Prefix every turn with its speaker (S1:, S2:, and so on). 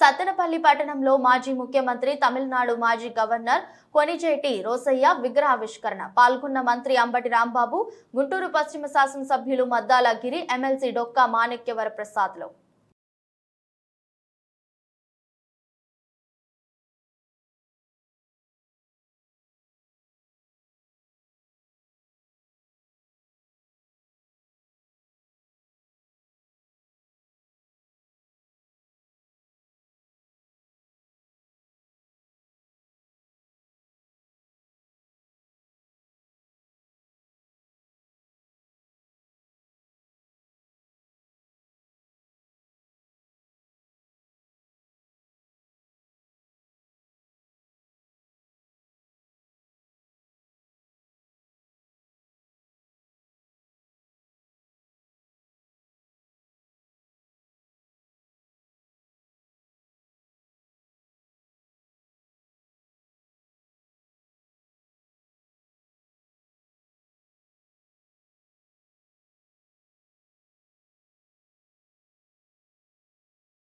S1: సత్తెనపల్లి పట్టణంలో మాజీ ముఖ్యమంత్రి తమిళనాడు మాజీ గవర్నర్ కొనిజేటి రోసయ్య విగ్రహావిష్కరణ. పాల్గొన్న మంత్రి అంబటి రాంబాబు గుంటూరు పశ్చిమ శాసనసభ్యులు మద్దాల గిరి ఎమ్మెల్సీ డొక్కా మాణిక్యవర ప్రసాద్లు